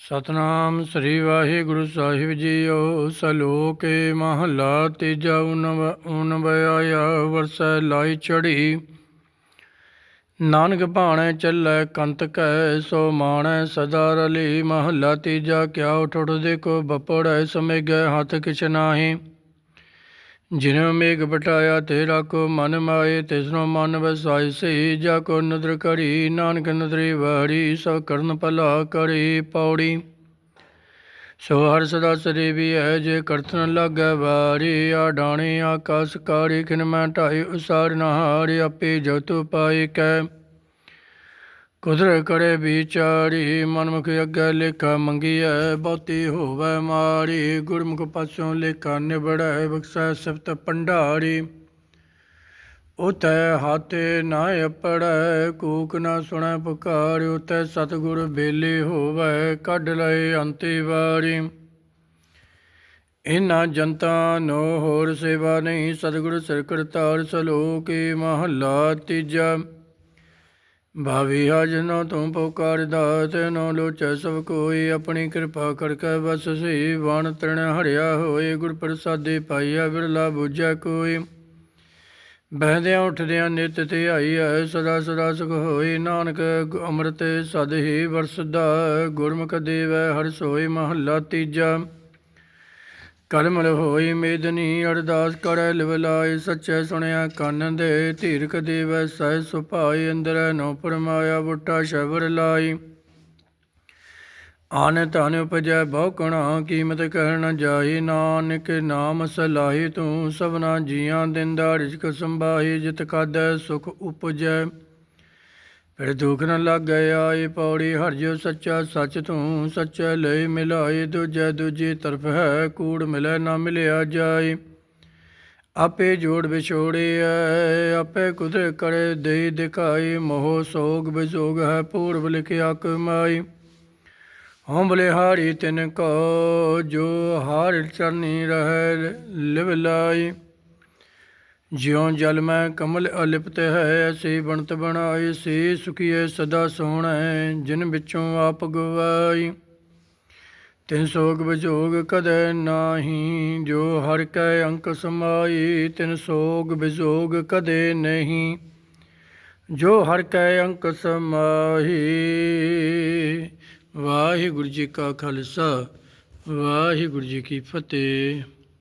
ਸਤਨਾਮ ਸ੍ਰੀ ਵਾਹਿਗੁਰੂ ਸਾਹਿਬ ਜੀਓ, ਸਲੋਕੇ ਮਹਲਾ ਤੀਜਾ ਉਨਵ ਉਨਵਿਆਇਆ ਵਰਸੈ ਲਾਈ ਚੜੀ ਨਾਨਕ ਭਾਣੇ ਚੱਲੈ ਕੰਤ ਕੈ, ਸੋ ਮਾਣੈ ਸਦਾ ਰਲੀ। ਮਹਲਾ ਤੀਜਾ, ਕਿਆ ਉਠ ਉਠ ਦੇਖੋ, ਬਪੜੈ ਸਮੇਗੈ ਹੱਥ ਕਿਛ ਨਾਹੀ। ਜਿਨਿ ਮੇਘ ਬਟਾਇਆ ਤੇਰਾ ਕੋ ਮਨ ਮਾਏ ਤਿਸਨੋ ਮਨ ਵਸਾਈ ਸਈ ਜਾ ਕੋ ਨਦਰ ਕਰੀ, ਨਾਨਕ ਨਦਰੀ ਵਾੜੀ ਸੋ ਕਰਨ ਭਲਾ ਕਰੀ ਪੌੜੀ। ਸੋ ਹਰ ਸਦਾ ਸਰੀ ਵੀ ਹੈ, ਜੇ ਕਰਤਨ ਲੱਗੈ ਵਾਰੀ, ਆ ਡਾਣੀ ਆਕਾਸ ਕਾੜੀ ਖਿਨ ਮੈਂ ਢਾਈ ਉਸਾਰ ਨਹਾਰੀ ਆਪੇ ਜਤੁ ਪਾਈ ਕੈ। ਕੁਦਰ ਕਰੇ ਵਿਚਾਰੀ, ਮਨਮੁਖ ਅੱਗੇ ਲੇਖਾ ਮੰਗੀਐ, ਬਹੁਤੀ ਹੋਵੇ ਮਾਰੀ। ਗੁਰਮੁਖ ਪਾਸੋਂ ਲੇਖਾ ਨਿਬੜੈ, ਬਖਸ਼ੈ ਸਿਫਤ ਪੰਡਾਰੀ। ਉਤੈ ਹਾਤੇ ਨਾ ਅਪੜੈ, ਕੂਕ ਨਾ ਸੁਣੈ ਪੁਕਾਰ। ਉਤੈ ਸਤਿਗੁਰ ਬੇਲੇ ਹੋਵੇ, ਕੱਢ ਲਏ ਅੰਤੀ ਵਾਰੀ। ਇਨਾ ਜਨਤਾ ਨੋ ਹੋਰ ਸੇਵਾ ਨਹੀਂ, ਸਤਿਗੁਰ ਸਿਰ ਕਰਤਾਰ ਸਲੋਕੀ ਮਹੱਲਾ ਤੀਜਾ। ਭਾਵੀ ਹਜਨੋ ਤੂੰ ਪੁਕਾਰਦਾ ਤੈਨੋ ਲੋਚੈ ਸਭ ਕੋਈ। ਆਪਣੀ ਕਿਰਪਾ ਕਰਕੇ ਬਸ ਸਹੀ ਵਣ ਤ੍ਰਿਣ ਹਰਿਆ ਹੋਏ। ਗੁਰ ਪ੍ਰਸਾਦੇ ਪਾਈਆ ਬਿਰਲਾ ਬੁਝੈ ਕੋਈ। ਬਹਿੰਦਿਆਂ ਉੱਠਦਿਆਂ ਨਿਤ ਆਈ ਹੈ ਸਦਾ ਸਦਾ ਸੁਖ ਹੋਈ ਨਾਨਕ ਅੰਮ੍ਰਿਤ ਸਦ ਹੀ ਵਰਸਦਾ, ਗੁਰਮੁਖ ਦੇਵੈ ਹਰ ਸੋਈ ਮਹੱਲਾ ਤੀਜਾ। ਕਲਮਲ ਹੋਈ ਮੇਦਨੀ ਅਰਦਾਸ ਕਰੈ ਲਿਵਲਾਈ ਸੱਚੇ ਸੁਣਿਆ ਕੰਨ ਦੇ ਧੀਰਕ ਦੇਵੈ ਸਹਿ ਸੁਭਾਈ ਅੰਦਰ ਨੋ ਪਰਮਾਇਆ ਬੁੱਟਾ ਸ਼ਬਰ ਲਾਈ। ਆਨ ਧਨ ਉਪਜੈ ਬਹੁ ਕਣਾ ਕੀਮਤ ਕਰਨ ਜਾਈ ਨਾਨਕ ਨਾਮ ਸਲਾਹੀ ਤੂੰ ਸਭਨਾ ਜੀਆਂ ਦਿੰਦਾ, ਰਿਜਕ ਸੰਭਾਹੀ ਜਿਤ ਕਾਦੈ ਸੁਖ ਉਪਜੈ। ਫਿਰ ਦੁਖ ਨ ਲੱਗੈ ਆਈ ਪੌੜੀ, ਹਰ ਜਿਉ ਸੱਚਾ ਸੱਚ ਤੂੰ ਸੱਚੈ ਲਈ ਮਿਲਾਈ ਦੂਜੈ ਦੂਜੀ ਤਰਫ ਹੈ, ਕੂੜ ਮਿਲੈ ਨਾ ਮਿਲਿਆ ਜਾਈ ਆਪੇ ਜੋੜ ਵਿਛੋੜੇ ਵਿਛੋੜਿਐ, ਆਪੇ ਕੁਦਰ ਕਰੇ ਦੇ ਦਿਖਾਈ, ਮੋਹ ਸੋਗ ਵਿਜੋਗ ਹੈ, ਪੂਰਬ ਲਿਖਿਆ ਕਮਾਈ। ਹਉ ਬਲਿਹਾਰੀ ਤਿਨ ਕੋ, ਜੋ ਹਾਰ ਚਰਨੀ ਰਹਿ ਲਿਵ ਲਾਈ। ਜਿਉਂ ਜਲ ਮੈਂ ਕਮਲ ਅਲਿਪਤ ਹੈ ਅਸੀਂ ਬਣਤ ਬਣਾਈ, ਸੀ ਸੁਖੀਏ ਸਦਾ ਸੋਹਣਾ, ਜਿਨ ਵਿੱਚੋਂ ਆਪ ਗਵਾਈ। ਤਿਨ ਸੋਗ ਵਿਜੋਗ ਕਦੇ ਨਾਹੀ, ਜੋ ਹਰ ਕੈ ਅੰਕ ਸਮਾਈ, ਤਿਨ ਸੋਗ ਵਿਜੋਗ ਕਦੇ ਨਹੀਂ। ਜੋ ਹਰ ਕੈ ਅੰਕ ਸਮਾਹੀ, ਵਾਹਿਗੁਰੂ ਜੀ ਕਾ ਖਾਲਸਾ, ਵਾਹਿਗੁਰੂ ਜੀ ਕੀ ਫਤਿਹ।